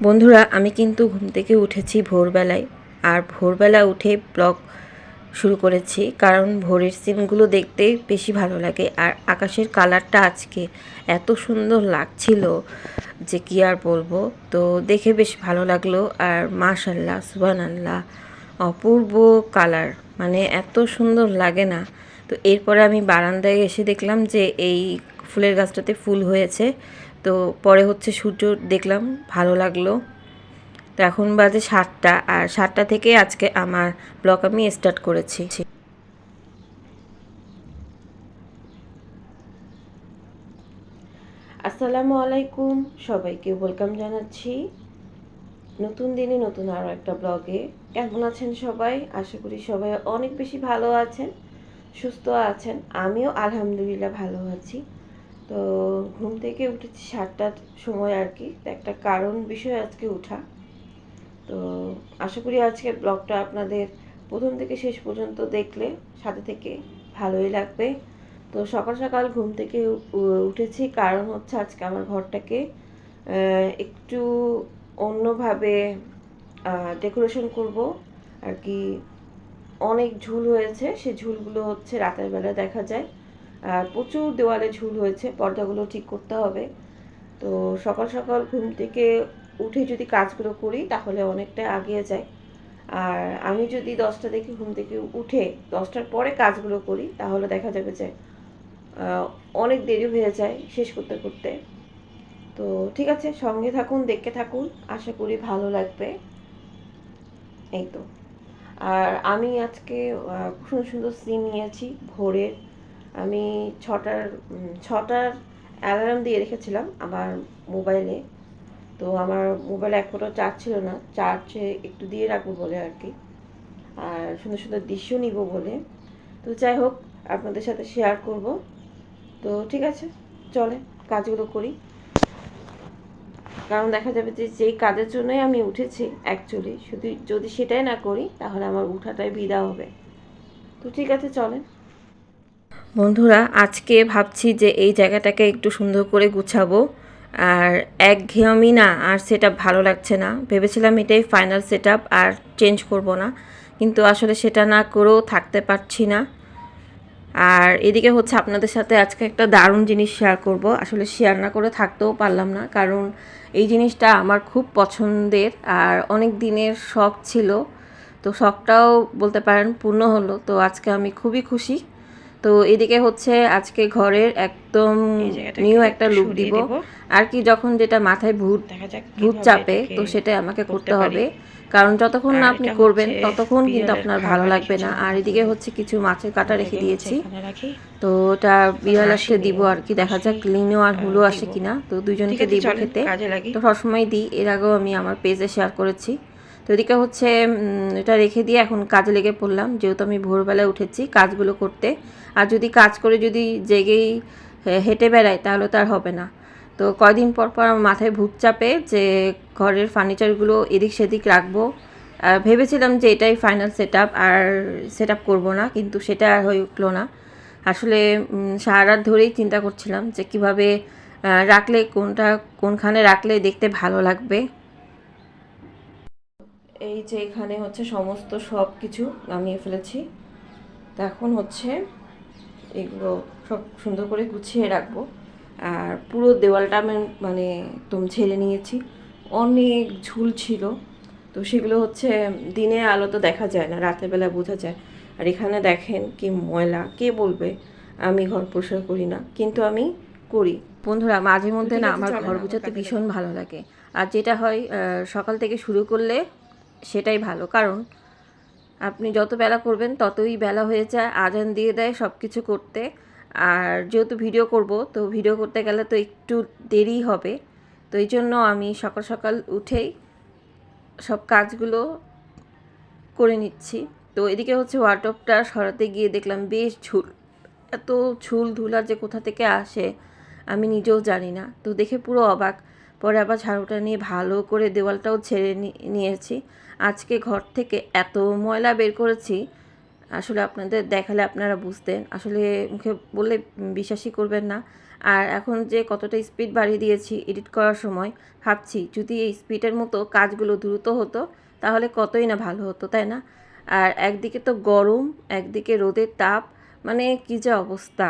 বন্ধুরা, আমি কিন্তু ঘুম থেকে উঠেছি ভোরবেলায়। আর ভোরবেলা উঠে ব্লগ শুরু করেছি কারণ ভোরের সিনগুলো দেখতে বেশি ভালো লাগে। আর আকাশের কালারটা আজকে এত সুন্দর লাগছিল যে কি আর বলব? তো দেখে বেশ ভালো লাগল। আর মাশাল্লাহ সুবান আল্লাহ অপূর্ব কালার মানে এত সুন্দর লাগে না। তো এরপরে আমি বারান্দায় এসে দেখলাম যে এই ফুলের গাছটাতে ফুল হয়েছে। তো পরে হচ্ছে সূর্য দেখলাম, ভালো লাগল। তো এখন বাজে সাতটা আর সাতটা থেকে আজকে আমার ব্লগ আমি স্টার্ট করেছি। আসসালামু আলাইকুম, সবাইকে ওয়েলকাম জানাচ্ছি। নতুন দিনে নতুন আরও একটা ব্লগে। কেমন আছেন সবাই? আশা করি সবাই অনেক বেশি ভালো আছেন, সুস্থ আছেন। আমিও আলহামদুলিল্লাহ ভালো আছি। তো ঘুম থেকে উঠেছি সাতটার সময় আর কি। একটা কারণ বিষয় আজকে উঠা তো আশা করি আজকের ব্লগটা আপনাদের প্রথম থেকে শেষ পর্যন্ত দেখলে সাথে থেকে ভালোই লাগবে। তো সকাল সকাল ঘুম থেকে উঠেছি। কারণ হচ্ছে আজকে আমার ঘরটাকে একটু অন্যভাবে ডেকোরেশন করব। আর কি অনেক ঝুল হয়েছে। সেই ঝুলগুলো হচ্ছে রাতের বেলা দেখা যায়। আর প্রচুর দেওয়ালে ঝুল হয়েছে, পর্দাগুলো ঠিক করতে হবে। তো সকাল সকাল ঘুম থেকে উঠে যদি কাজগুলো করি, তাহলে অনেকটা আগিয়ে যায়। আর আমি যদি দশটা থেকে ঘুম থেকে উঠে দশটার পরে কাজগুলো করি, তাহলে দেখা যাবে যে অনেক দেরি হয়ে যায় শেষ করতে করতে। তো ঠিক আছে, সঙ্গে থাকুন, দেখতে থাকুন। আশা করি ভালো লাগবে। এই তো। আর আমি আজকে সুন্দর সুন্দর সিন নিয়েছি, ভোরের। আমি ছটার ছটার অ্যালার্ম দিয়ে রেখেছিলাম আমার মোবাইলে তো আমার মোবাইলে এক ফোটো চার্জ ছিল না চার্জে একটু দিয়ে রাখব বলে আর কি। আর সুন্দর সুন্দর দৃশ্য নিব বলে। তো যাই হোক, আপনাদের সাথে শেয়ার করব। তো ঠিক আছে, চলে, কাজগুলো করি। কারণ দেখা যাবে যে যেই কাজের জন্যই আমি উঠেছি অ্যাকচুয়ালি শুধু যদি সেটাই না করি, তাহলে আমার উঠাটাই বিদা হবে। তো ঠিক আছে, চলেন। বন্ধুরা, আজকে ভাবছি যে এই জায়গাটাকে একটু সুন্দর করে গুছাবো। আর একঘেয়েমি না, আর সেটা ভালো লাগছে না। ভেবেছিলাম এটাই ফাইনাল সেট আর চেঞ্জ করব না। কিন্তু আসলে সেটা না করেও থাকতে পারছি না। আর এদিকে হচ্ছে আপনাদের সাথে আজকে একটা দারুণ জিনিস শেয়ার করব। আসলে শেয়ার না করে থাকতেও পারলাম না, কারণ এই জিনিসটা আমার খুব পছন্দের আর অনেক দিনের শখ ছিল। তো শখটাও বলতে পারেন পূর্ণ হলো। তো আজকে আমি খুবই খুশি। তো এদিকে হচ্ছে আজকে ঘরের একদম নিউ একটা লুক দিব। আর কি যখন যেটা মাথায় ভূত ভূত চাপে তো সেটা আমাকে করতে হবে। কারণ যতক্ষণ না আপনি করবেন ততক্ষণ কিন্তু আপনার ভালো লাগবে না। আর এদিকে হচ্ছে কিছু মাছের কাটা রেখে দিয়েছি। তো ওটা বিড়াল আসলে দিব আর কি দেখা যাক লিনো আর হুলো আসে কিনা। তো দুজনকে দিব খেতে। তো সবসময় দিই এর আগেও আমি আমার পেজে শেয়ার করেছি। তো এদিকে হচ্ছে এটা রেখে দিয়ে এখন কাজে লেগে পড়লাম। যেহেতু আমি ভোরবেলায় উঠেছি কাজগুলো করতে। আর যদি কাজ করে যদি জেগেই হেঁটে বেড়াই, তাহলে তো আর হবে না। তো কয়দিন পর পর আমার মাথায় ভূত চাপে যে ঘরের ফার্নিচারগুলো এদিক সেদিক রাখব। ভেবেছিলাম যে এটাই ফাইনাল সেট আর সেট আপ করব না, কিন্তু সেটা আর হয়ে উঠল না। আসলে সারা রাত ধরেই চিন্তা করছিলাম যে কীভাবে রাখলে, কোনটা কোনখানে রাখলে দেখতে ভালো লাগবে। এই যে এখানে হচ্ছে সমস্ত সব কিছু নামিয়ে ফেলেছি। তো এখন হচ্ছে এগুলো সব সুন্দর করে গুছিয়ে রাখব। আর পুরো দেওয়ালটা আমি মানে একদম ঝেড়ে নিয়েছি। অনেক ঝুল ছিল। তো সেগুলো হচ্ছে দিনের আলো তো দেখা যায় না রাতের বেলা বোঝা যায়। আর এখানে দেখেন কি ময়লা কে বলবে? আমি ঘর পরিষ্কার করি না কিন্তু আমি করি। বন্ধুরা মাঝে মধ্যে না আমার ঘর গুছাতে ভীষণ ভালো লাগে। আর যেটা হয় সকাল থেকে শুরু করলে সেটাই ভালো। কারণ আপনি যত বেলা করবেন ততই বেলা হয়ে যায়, আজান দিয়ে দেয় সব কিছু করতে। আর যেহেতু ভিডিও করব, তো ভিডিও করতে গেলে তো একটু দেরি হবে। তো এই জন্য আমি সকাল সকাল উঠেই সব কাজগুলো করে নিচ্ছি। তো এদিকে হচ্ছে ওয়ার্ডরোবটা সরাতে গিয়ে দেখলাম বেশ ঝুল। এত ঝুল ধুলা যে কোথা থেকে আসে আমি নিজেও জানি না। তো দেখে পুরো অবাক। পরে আবার ঝাড়ুটা নিয়ে ভালো করে দেওয়ালটাও ছেড়ে নিয়েছি। আজকে ঘর থেকে এত ময়লা বের করেছি, আসলে আপনাদের দেখালে আপনারা বুঝতেন। আসলে মুখে বললে বিশ্বাসই করবেন না। আর এখন যে কতটা স্পিড বাড়িয়ে দিয়েছি এডিট করার সময়, ভাবছি যদি এই স্পিডের মতো কাজগুলো দ্রুত হতো, তাহলে কতই না ভালো হতো, তাই না? আর একদিকে তো গরম, একদিকে রোদের তাপ মানে কী যা অবস্থা।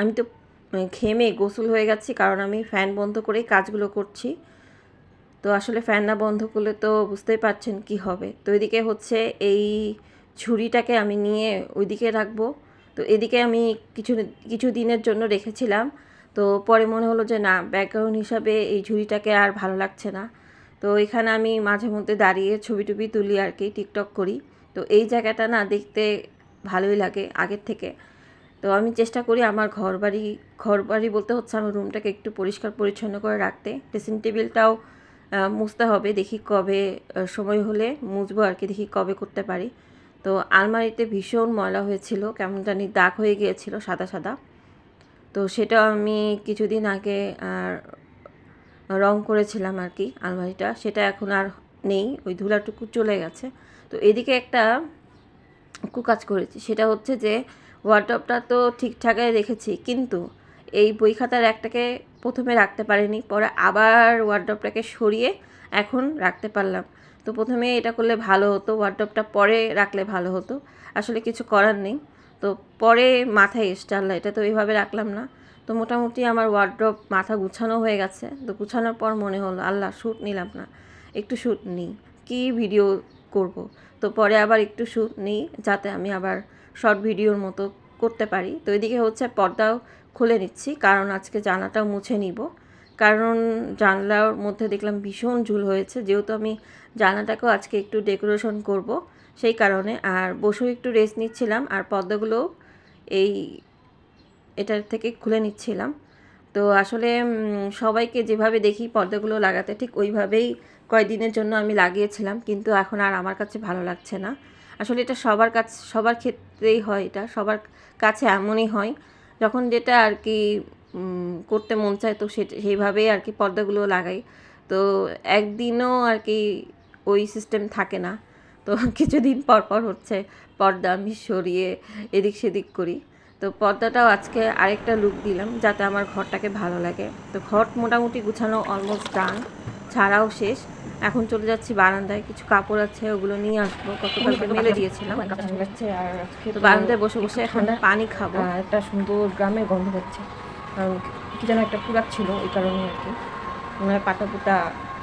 আমি তো ঘেমে গোসল হয়ে গেছি, কারণ আমি ফ্যান বন্ধ করেই কাজগুলো করছি। তো আসলে ফ্যান না বন্ধ করলে তো বুঝতেই পারছেন কি হবে। তো এদিকে হচ্ছে এই ঝুড়িটাকে আমি নিয়ে ওইদিকে রাখব। তো এদিকে আমি কিছু কিছু দিনের জন্য রেখেছিলাম। তো পরে মনে হলো যে না ব্যাকগ্রাউন্ড হিসাবে এই ঝুড়িটাকে আর ভালো লাগছে না। তো এখানে আমি মাঝে মধ্যে দাঁড়িয়ে ছবি টবি তুলি আর কি টিকটক করি। তো এই জায়গাটা না দেখতে ভালোই লাগে আগের থেকে। তো আমি চেষ্টা করি আমার ঘর বাড়ি ঘর বাড়ি বলতে হচ্ছে আমার রুমটাকে একটু পরিষ্কার পরিচ্ছন্ন করে রাখতে। ড্রেসিং টেবিলটাও মুছতে হবে, দেখি কবে সময় হলে মুছবো আর কি, দেখি কবে করতে পারি। তো আলমারিতে ভীষণ ময়লা হয়েছিল, কেমন জানি দাগ হয়ে গিয়েছিল সাদা সাদা। তো সেটা আমি কিছুদিন আগে রং করেছিলাম আর কি আলমারিটা, সেটা এখন আর নেই, ওই ধুলাটুকু চলে গেছে। তো এদিকে একটা কুকাজ করেছি, সেটা হচ্ছে যে ওয়ার্ডরপটা তো ঠিকঠাকই রেখেছি, কিন্তু এই বই খাতার একটাকে প্রথমে রাখতে পারিনি, পরে আবার ওয়ার্ডরপটাকে সরিয়ে এখন রাখতে পারলাম। তো প্রথমে এটা করলে ভালো হতো ওয়ার্ডরপটা পরে রাখলে ভালো হতো, আসলে কিছু করার নেই। তো পরে মাথায় এসছে আল্লাহ এটা তো এইভাবে রাখলাম না। তো মোটামুটি আমার ওয়ার্ড্রপ মাথা গুছানো হয়ে গেছে, তো গুছানোর পর মনে হলো, আল্লাহ শ্যুট নিলাম না, একটু শ্যুট নিই, কী ভিডিও করব? তো পরে আবার একটু শ্যুট নিই, যাতে আমি আবার শর্ট ভিডিওর মতো করতে পারি। তো এদিকে হচ্ছে পর্দাও খুলে নিচ্ছি, কারণ আজকে জানাটাও মুছে নিব। কারণ জানলার মধ্যে দেখলাম ভীষণ ঝুল হয়েছে, যেহেতু আমি জানাটাকেও আজকে একটু ডেকোরেশন করব, সেই কারণে। আর বসেও একটু রেস্ট নিচ্ছিলাম, আর পর্দাগুলো এই এটার থেকে খুলে নিচ্ছিলাম। তো আসলে সবাইকে যেভাবে দেখি পর্দাগুলো লাগাতে, ঠিক ওইভাবেই কয়েকদিনের জন্য আমি লাগিয়েছিলাম, কিন্তু এখন আর আমার কাছে ভালো লাগছে না। আসলে এটা সবার কাছে, সবার ক্ষেত্রেই হয় এটা, সবার কাছে এমনই হয়। যখন যেটা আর কি করতে মন চায় তো সে সেইভাবেই আর কি পর্দাগুলো লাগাই। তো একদিনও আর কি ওই সিস্টেম থাকে না। তো কিছুদিন পর পর হচ্ছে পর্দা আমি সরিয়ে এদিক সেদিক করি। তো পর্দাটাও আজকে আরেকটা লুক দিলাম যাতে আমার ঘরটাকে ভালো লাগে। তো ঘর মোটামুটি গুছানো অলমোস্ট ডান ছাড়াও শেষ। এখন চলে যাচ্ছি বারান্দায় কিছু কাপড় আছে ওগুলো নিয়ে আসব। গতকালকে মেলে দিয়েছিলাম। আর তো বারান্দায় বসে বসে এখন পানি খাব। আহ, একটা সুন্দর গ্রামের গন্ধ পাচ্ছে কারণ কি যেন একটা পুরাত ছিল ওই কারণে আর কি। মনে হয় পাতা পুতা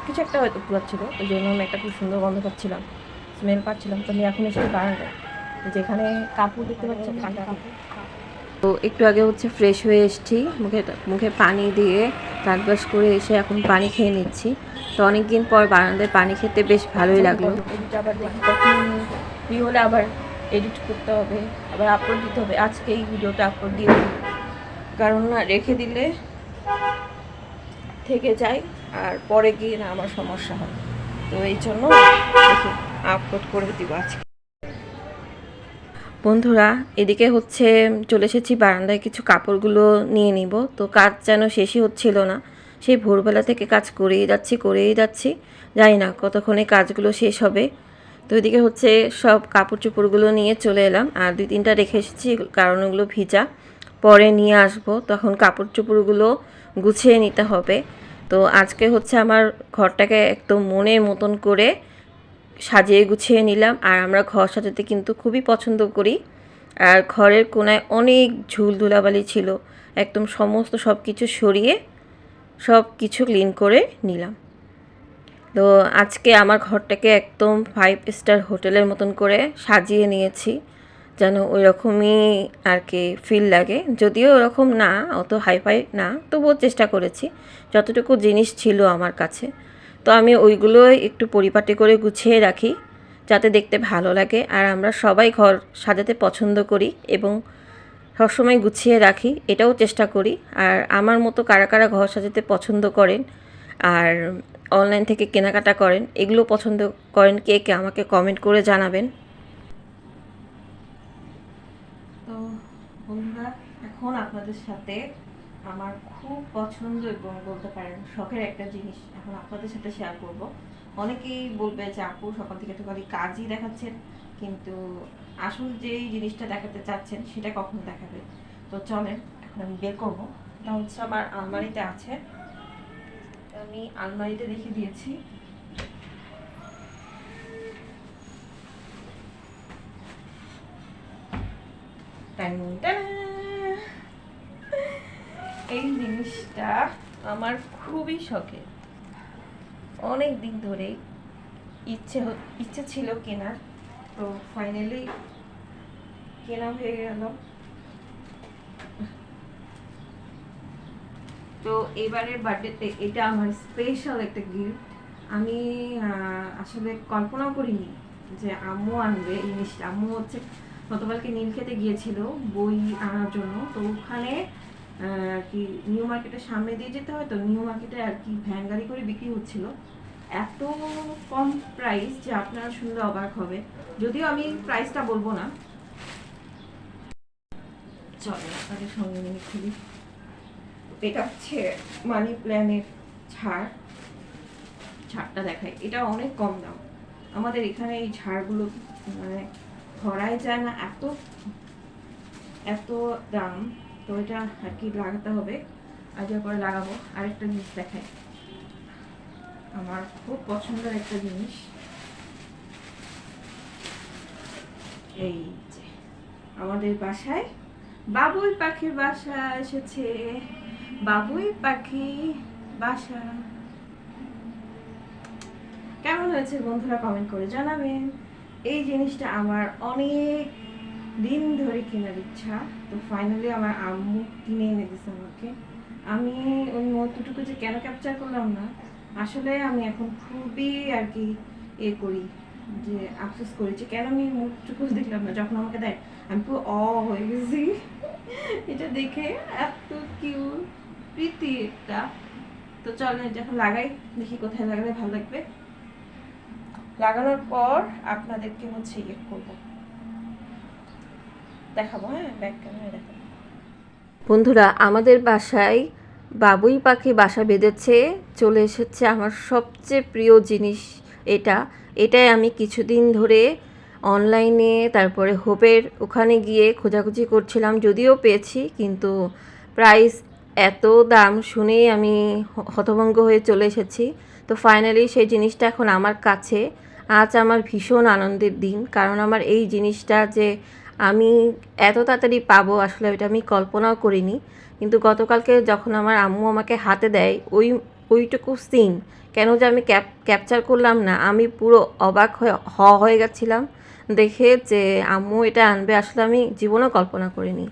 কিছু একটা হয়তো পুরাত ছিল ওই জন্য আমি একটা খুব সুন্দর গন্ধ পাচ্ছিলাম স্মেল পাচ্ছিলাম। তো আমি এখন এসেছি বারান্দায়। যেখানে কাপড় দেখতে পাচ্ছি কাঁচা কাপড়। তো একটু আগে হচ্ছে ফ্রেশ হয়ে এসেছি মুখে মুখে পানি দিয়ে দাঁত ব্রাশ করে এসে এখন পানি খেয়ে নিচ্ছি। তো অনেক দিন পর বারান্দায় পানি খেতে বেশ ভালোই লাগল। আবার দেখি কখন ফ্রি হলে আবার এডিট করতে হবে আবার আপলোড দিতে হবে। আজকে এই ভিডিওটা আপলোড দিয়ে দিই। কারণ না রেখে দিলে থেকে যায় আর পরে গিয়ে না আমার সমস্যা হয়। তো এই জন্য আপলোড করে দিব আজকে। বন্ধুরা, এদিকে হচ্ছে চলে এসেছি, বারান্দায় কিছু কাপড়গুলো নিয়ে নিব। তো কাজ যেন শেষই হচ্ছিল না। সেই ভোরবেলা থেকে কাজ করেই যাচ্ছি করেই যাচ্ছি। জানি না কতক্ষণে কাজগুলো শেষ হবে। তো এদিকে হচ্ছে সব কাপড় চোপড়গুলো নিয়ে চলে এলাম। আর দুই তিনটা রেখে এসেছি কারণ ওগুলো ভিজা। পরে নিয়ে আসব, তখন কাপড় চোপড়গুলো গুছিয়ে নিতে হবে। তো আজকে হচ্ছে আমার ঘরটাকে একদম মনের মতন করে সাজিয়ে গুছিয়ে নিলাম। আর আমরা ঘর সাজাতে কিন্তু খুবই পছন্দ করি। আর ঘরের কোনায় অনেক ঝুল ধুলাবালি ছিল। একদম সমস্ত সব কিছু সরিয়ে সব কিছু ক্লিন করে নিলাম। তো আজকে আমার ঘরটাকে একদম ফাইভ স্টার হোটেলের মতন করে সাজিয়ে নিয়েছি। যেন ওই রকমই আর কি ফিল লাগে। যদিও ওরকম না, অত হাইফাই না, তবুও চেষ্টা করেছি। যতটুকু জিনিস ছিল আমার কাছে। তো আমি ওইগুলো একটু পরিপাটি করে গুছিয়ে রাখি, যাতে দেখতে ভালো লাগে। আর আমরা সবাই ঘর সাজাতে পছন্দ করি এবং সবসময় গুছিয়ে রাখি, এটাও চেষ্টা করি। আর আমার মতো কারা কারা ঘর সাজাতে পছন্দ করেন আর অনলাইন থেকে কেনাকাটা করেন, এগুলো পছন্দ করেন, কে কে আমাকে কমেন্ট করে জানাবেন। তো বন্ধুরা, এখন আপনাদের সাথে আমার খুব পছন্দ এবং বলতে পারেন শখের একটা জিনিস। এখন আপনাদের সাথে শেয়ার করব। অনেকেই বলবে যে, আপু, সকাল থেকে তো খালি কাজই দেখাচ্ছেন। কিন্তু আসল যেই জিনিসটা দেখাতে চাচ্ছেন, সেটা কখন দেখাবে। তো চলেন, এখন আমি বের করব। এটা হচ্ছে আমার আলমারিতে আছে। আমি আলমারিতে রেখে দিয়েছি। টান টান। এই জিনিসটা আমার খুবই শখের। অনেক দিন ধরেই ইচ্ছে ইচ্ছে ছিল কেনার। তো ফাইনালি কেনা হয়ে গেল। তো এবারের বার্থডেতে এটা আমার স্পেশাল একটা গিফট আমি আসলে কল্পনাও করিনি যে আম্মু আনবে এই জিনিসটা। আম্মু হচ্ছে গতকালকে নীলক্ষেতে গিয়েছিল বই আনার জন্য। তো ওখানে আর কি নিউ মার্কেটের সামনে দিয়ে যেতে হয় তো নিউ মার্কেটে আর কি ভ্যান গাড়ি করে বিক্রি হচ্ছিল। এত কম প্রাইস যে আপনারা শুনলে অবাক হবে। যদিও আমি প্রাইসটা বলব না। চলে আপনাদের সঙ্গে নিয়ে খুবই এটা হচ্ছে মানি প্ল্যানের ছাড়। ছাড়টা দেখায় এটা অনেক কম দাম। আমাদের এখানে এই ছাড়গুলো মানে ধরাই যায় না। এত এত দাম। তো এটা আর কি লাগাতে হবে। আজ পরে লাগাবো। আরেকটা জিনিস দেখায় আমার খুব পছন্দের একটা জিনিস। এই যে, আমাদের বাসায় বাবুই পাখির বাসা এসেছে। বাবুই পাখি বাসা। কেমন হয়েছে বন্ধুরা কমেন্ট করে জানাবেন। এই জিনিসটা আমার অনেক দিন ধরে কেনার ইচ্ছা। তো ফাইনালি আমার আম্মু কিনে এনে দিছে আমাকে। আমি ওই মুহূর্তটুকু যে কেন ক্যাপচার করলাম না, আসলে আমি এখন খুবই আর কি এ করি, যে আফসোস করেছি কেন আমি মুখটুকু দেখলাম না? যখন আমাকে দেয়, আমি পুরো অ হয়ে গেছি। এটা দেখে এত কিউট প্রীতি একটা তো চলেন এটা লাগাই, দেখি কোথায় লাগালে ভালো লাগবে। লাগানোর পর আপনাদেরকে হচ্ছে ইয়ে করব। দেখাবো হ্যাঁ? ব্যাক ক্যামেরায় দেখাবো। বন্ধুরা, আমাদের বাসায় বাবুই পাখি বাসা বেঁধেছে, চলে এসেছে আমার সবচেয়ে প্রিয় জিনিস এটা। এটাই আমি কিছুদিন ধরে অনলাইনে তারপরে হোপের ওখানে গিয়ে খোঁজাখুঁজি করছিলাম, যদিও পেয়েছি, কিন্তু প্রাইস এত দাম শুনেই আমি হতভঙ্গ হয়ে চলে এসেছি। তো ফাইনালি সেই জিনিসটা এখন আমার কাছে। আজ আমার ভীষণ আনন্দের দিন, কারণ আমার এই জিনিসটা যে আমি এত তাড়াতাড়ি পাবো, আসলে এটা আমি কল্পনাও করিনি। কিন্তু গতকালকে যখন আমার আম্মু আমাকে হাতে দেয়, ওই, ওইটুকু সিন কেন যে আমি ক্যাপ ক্যাপচার করলাম না, আমি পুরো অবাক হয়ে, হ, হয়ে গেছিলাম। দেখে যে আম্মু এটা আনবে, আসলে আমি জীবনেও কল্পনা করিনি।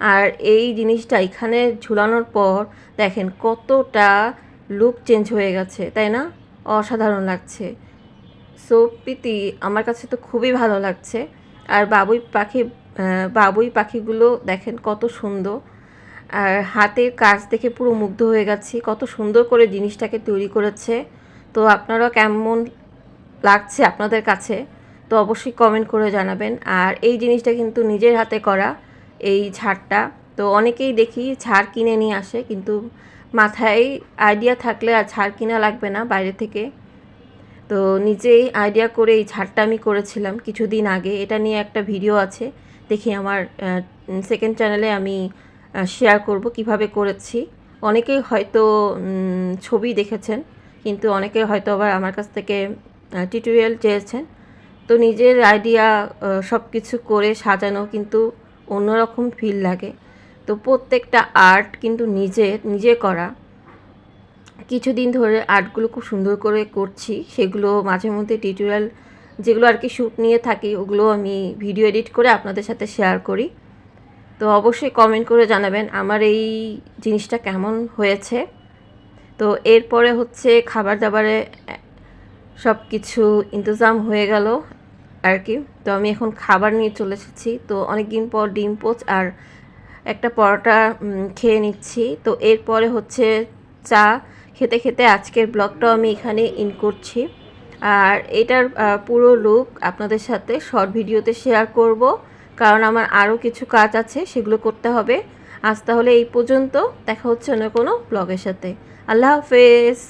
আর এই জিনিসটা এখানে ঝুলানোর পর, দেখেন কতটা লুক চেঞ্জ হয়ে গেছে, তাই না? অসাধারণ লাগছে। সো, প্রীতি, আমার কাছে তো খুবই ভালো লাগছে। আর বাবুই পাখি বাবুই পাখিগুলো দেখেন কত সুন্দর। আর হাতের কাজ দেখে পুরো মুগ্ধ হয়ে গেছি, কত সুন্দর করে জিনিসটাকে তৈরি করেছে। তো আপনারা কেমন লাগছে আপনাদের কাছে, তো অবশ্যই কমেন্ট করে জানাবেন। আর এই জিনিসটা কিন্তু নিজের হাতে করা, এই ঝাড়টা। তো অনেকেই দেখি ঝাড় কিনে নিয়ে আসে, কিন্তু মাথায় আইডিয়া থাকলে আর ঝাড় কিনা লাগবে না বাইরে থেকে। তো নিজেই আইডিয়া করে এই ঝাড়টা আমি করেছিলাম কিছুদিন আগে। এটা নিয়ে একটা ভিডিও আছে, দেখি আমার সেকেন্ড চ্যানেলে আমি শেয়ার করব কীভাবে করেছি। অনেকেই হয়তো ছবি দেখেছেন, কিন্তু অনেকে হয়তো আবার আমার কাছ থেকে টিউটোরিয়াল চেয়েছেন। তো নিজের আইডিয়া সব কিছু করে সাজানো কিন্তু অন্যরকম ফিল লাগে। তো প্রত্যেকটা আর্ট কিন্তু নিজে নিজে করা। কিছুদিন ধরে আর্টগুলো খুব সুন্দর করে করছি, সেগুলো মাঝে মধ্যে টিউটোরিয়াল যেগুলো আর কি শ্যুট নিয়ে থাকি, ওগুলো আমি ভিডিও এডিট করে আপনাদের সাথে শেয়ার করি। তো অবশ্যই কমেন্ট করে জানাবেন আমার এই জিনিসটা কেমন হয়েছে। তো এরপরে হচ্ছে খাবার দাবারে সব কিছু ইন্তজাম হয়ে গেল আর কি। তো আমি এখন খাবার নিয়ে চলে এসেছি। তো অনেক দিন পর ডিম পোচ আর একটা পরোটা খেয়ে নিচ্ছি। তো এরপরে হচ্ছে চা খেতে খেতে আজকের ব্লগটাও আমি এখানে ইন করছি। আর এটার পুরো লুক আপনাদের সাথে শর্ট ভিডিওতে শেয়ার করব। কারণ আমার আরও কিছু কাজ আছে, সেগুলো করতে হবে। আজ তাহলে এই পর্যন্ত, দেখা হচ্ছে অন্য কোনো ব্লগের সাথে। আল্লাহ হাফেজ!